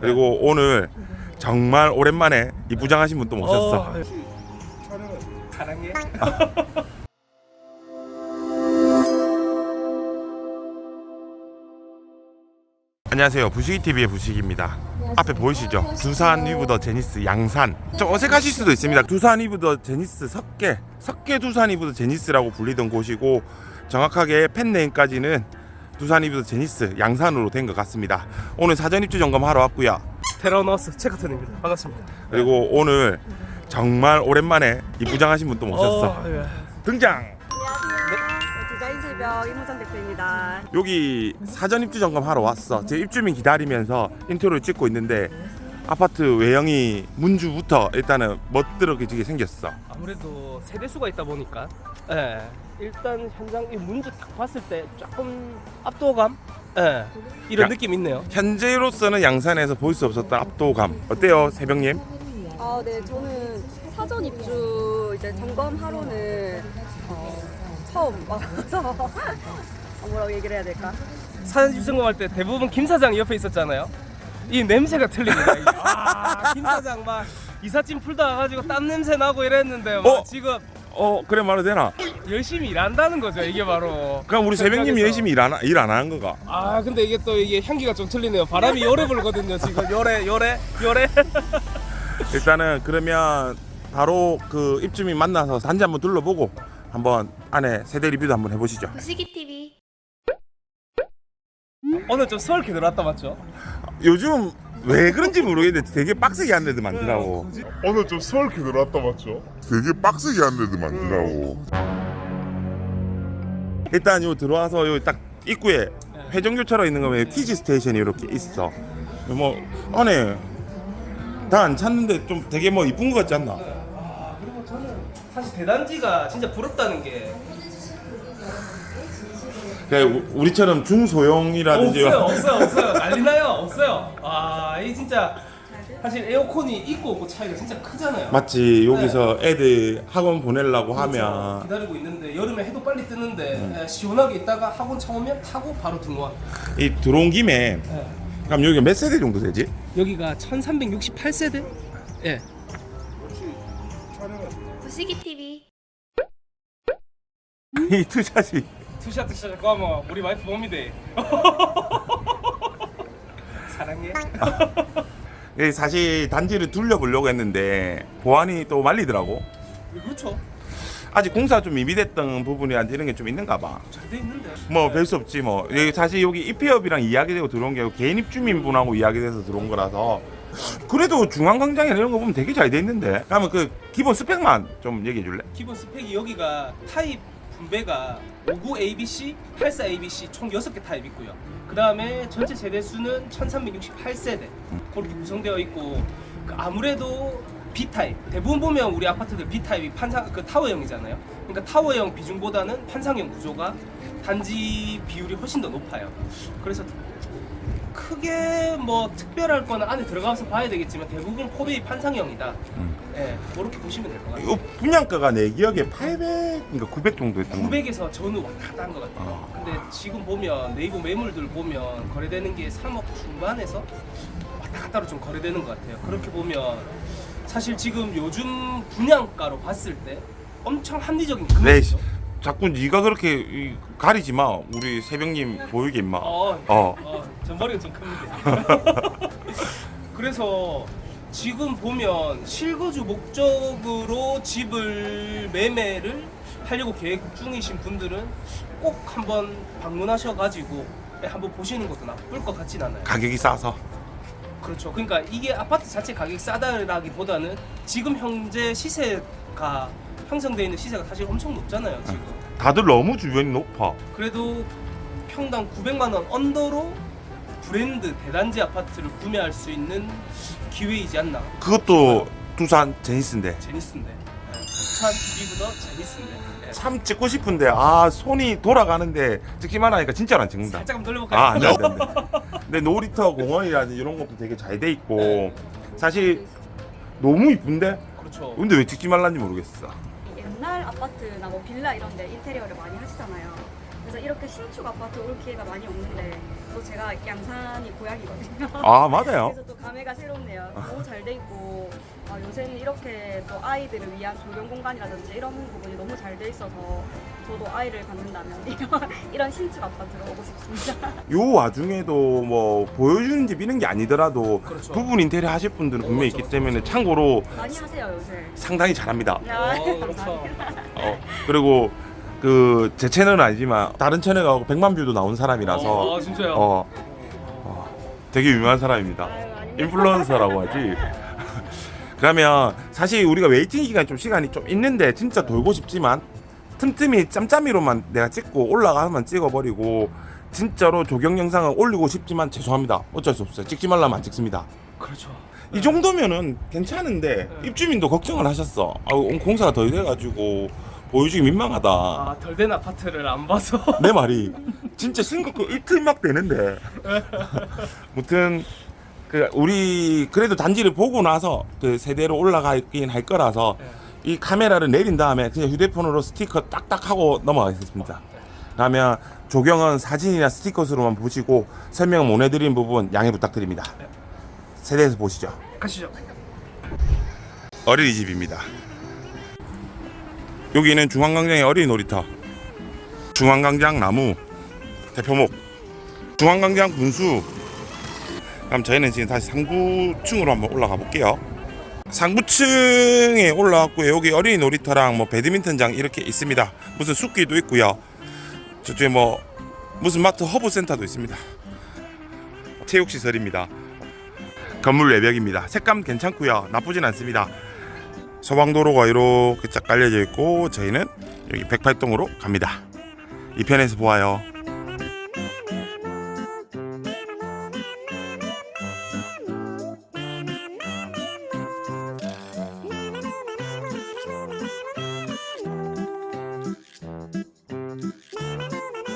그리고 오늘 정말 오랜만에 이 부장하신 분 또 모셨어. 어, 사랑해. 안녕하세요. 부식이 TV의 부식입니다. 앞에 보이시죠? 두산 위브더 제니스 양산. 좀 어색하실 수도 있습니다. 두산 위브더 제니스 석계, 석계 두산 위브더 제니스라고 불리던 곳이고 정확하게 팬네임까지는 두산 위브더 제니스 양산으로 된 것 같습니다. 오늘 사전 입주 점검하러 왔고요. 테라노스 체크턴입니다. 반갑습니다. 그리고 오늘 정말 오랜만에 이부장하신 분 또 모셨어. 어, 예. 등장. 안녕하세요. 네, 디자인 새벽 이무정 대표입니다. 여기 사전 입주 점검하러 왔어. 제 입주민 기다리면서 인트로를 찍고 있는데 아파트 외형이 문주부터 일단은 멋들어지게 생겼어. 아무래도 세대 수가 있다 보니까 예. 일단 현장 이 문제 딱 봤을 때 조금 압도감 예. 이런 야. 느낌 있네요. 현재로서는 양산에서 볼 수 없었던 압도감 어때요, 새벽님? 아, 네, 저는 사전 입주 이제 점검하러는 어, 처음 와서 어, 뭐라고 얘기를 해야 될까? 사전 집중검할 때 대부분 김 사장이 옆에 있었잖아요. 이 냄새가 틀립니다. 이게. 아, 김 사장 막 이삿짐 풀다 와가지고 땀 냄새 나고 이랬는데 막 어? 지금 어, 그래 말도 되나? 열심히 일한다는 거죠. 이게 바로. 그럼 우리 현장에서. 열심히 일안 일안 하는 거가? 아 근데 이게 또 이게 향기가 좀 틀리네요. 바람이 열에 불거든요. 지금 열에 열에 열에. 일단은 그러면 바로 그 입주민 만나서 단지 한번 둘러보고 한번 안에 세대 리뷰도 한번 해보시죠. 부시기 TV 오늘 좀 서울게 들어왔다 맞죠? 요즘 왜 그런지 모르겠는데 되게 빡세게 하는 애들 많더라고. 오늘 좀 서울게 들어왔다 맞죠? 되게 빡세게 하는 애들 많더라고. 일단 요 들어와서 요 딱 입구에 회전교차로 있는 거면 TG 스테이션이 이렇게 있어. 뭐 안에 다 안 찾는데 좀 되게 뭐 이쁜 거 같지 않나? 아 그리고 저는 사실 대단지가 진짜 부럽다는 게 그러니까 우- 우리처럼 중소형이라든지 없어요 없어요 없어요 난리나요 없어요. 아이 진짜 사실 에어컨이 있고 없고 차이가 진짜 크잖아요. 맞지 여기서 애들 학원 보내려고 그렇죠. 하면 기다리고 있는데 여름에 해도 빨리 뜨는데 에, 시원하게 있다가 학원 차 오면 타고 바로 등원. 이 들어온 김에 예. 그럼 여기가 몇 세대 정도 되지? 여기가 1368세대? 예. 부시기 TV 이 투샷이 투샷 투샷 가면 우리 와이프 봅니다. 사랑해. 이 사실 단지를 둘러보려고 했는데 보안이 또 말리더라고. 그렇죠. 아직 공사 좀 미비됐던 부분이 이런 게 좀 있는가 봐. 잘 돼 있는데. 뭐 별 수 없지 뭐 여기 사실 여기 입회업이랑 이야기되고 들어온 게 아니고 개인 입주민분하고 이야기돼서 들어온 거라서 그래도 중앙광장이나 이런 거 보면 되게 잘 돼 있는데 그러면 그 기본 스펙만 좀 얘기해 줄래? 기본 스펙이 여기가 타입 분배가 59 ABC, 84 ABC 총 6개 타입 있고요. 그 다음에 전체 세대 수는 1368세대 그렇게 구성되어 있고 그 아무래도 B 타입 대부분 보면 우리 아파트들 B 타입이 판상 그 타워형이잖아요. 그러니까 타워형 비중보다는 판상형 구조가 단지 비율이 훨씬 더 높아요. 그래서 크게 뭐 특별할 거는 안에 들어가서 봐야 되겠지만 대부분 코베이 판상형이다. 음. 예, 그렇게 보시면 될 것 같아요. 이 분양가가 내 기억에 800인가 900 정도 했던 거 900에서 전후 왔다 갔다 한 것 같아요. 근데 지금 보면 네이버 매물들 보면 거래되는 게 3억 중반에서 갔다로 좀 거래되는 것 같아요. 그렇게 보면 사실 지금 요즘 분양가로 봤을 때 엄청 합리적인 네, 금액이죠. 자꾸 네가 그렇게 이- 가리지 마 우리 새벽님 보이게 임마 어, 어. 어, 전머리가 좀 큽니다. 그래서 지금 보면 실거주 목적으로 집을 매매를 하려고 계획 중이신 분들은 꼭 한번 방문하셔가지고 한번 보시는 것도 나쁠 것 같진 않아요. 가격이 싸서 그렇죠. 그러니까 이게 아파트 자체 가격이 싸다라기보다는 지금 현재 시세가 형성되어 있는 시세가 사실 엄청 높잖아요. 지금. 다들 너무 주변이 높아 그래도 평당 900만 원 언더로 브랜드 대단지 아파트를 구매할 수 있는 기회이지 않나. 그것도 두산 제니스인데 제니스인데. 네. 부산 비보다 제니스인데. 네. 참 찍고 싶은데 아 손이 돌아가는데 찍기만 하니까 진짜로 안 찍는다 살짝 한번 돌려볼까요? 아, 안 돼, 안 돼, 안 돼. 근데 놀이터 공원이라든지 이런 것도 되게 잘 돼 있고 사실 너무 이쁜데? 그렇죠. 근데 왜 찍지 말란지 모르겠어. 옛날 아파트나 뭐 빌라 이런 데 인테리어를 많이 하시잖아요. 그래서 이렇게 신축 아파트 올 기회가 많이 없는데 또 제가 양산이 고향이거든요. 아 맞아요. 그래서 또 감회가 새롭네요. 너무 잘 돼 있고 아, 요새는 이렇게 또 아이들을 위한 조경 공간이라든지 이런 부분이 너무 잘 돼 있어서 저도 아이를 갖는다면 이런, 이런 신축 아파트로 오고 싶습니다. 요 와중에도 뭐 보여주는 집 이런 게 아니더라도 그렇죠. 부분 인테리어 하실 분들은 분명히 있기 때문에 참고로 많이 하세요 요새. 상당히 잘합니다. 아, 어, 그렇죠. 어, 그리고 그 제 채널은 아니지만 다른 채널하고 100만 뷰도 나온 사람이라서 아, 진짜요? 어, 어, 되게 유명한 사람입니다. 아유, 아닙니다. 인플루언서라고 하지. 그러면 사실 우리가 웨이팅 기간이 좀 시간이 좀 있는데 진짜 돌고 싶지만 틈틈이 짬짬이로만 내가 찍고 올라가면 찍어버리고 진짜로 조경 영상을 올리고 싶지만 죄송합니다. 어쩔 수 없어요. 찍지 말라면 안 찍습니다. 그렇죠. 이 정도면은 괜찮은데 입주민도 걱정을 하셨어. 아, 공사가 덜 돼가지고 보여주기 민망하다. 아, 덜 된 아파트를 안 봐서. 내 말이 진짜 심각해 이틀 막 되는데. 무튼 그 우리 그래도 단지를 보고 나서 그 세대로 올라가긴 할 거라서 이 카메라를 내린 다음에 그냥 휴대폰으로 스티커 딱딱 하고 넘어가겠습니다. 그러면 조경은 사진이나 스티커스로만 보시고 설명 못 해드린 부분 양해 부탁드립니다. 세대에서 보시죠. 가시죠. 어린이집입니다. 여기는 중앙광장의 어린이 놀이터. 중앙광장 나무 대표목. 중앙광장 분수. 그럼 저희는 지금 다시 상부층으로 한번 올라가 볼게요. 상부층에 올라왔고요. 여기 어린이 놀이터랑 뭐 배드민턴장 이렇게 있습니다. 무슨 숲길도 있고요. 저쪽에 뭐 무슨 마트 허브 센터도 있습니다. 체육 시설입니다. 건물 외벽입니다. 색감 괜찮고요. 나쁘진 않습니다. 소방도로가 이렇게 쫙 깔려져 있고 저희는 여기 108동으로 갑니다. 이 편에서 보아요.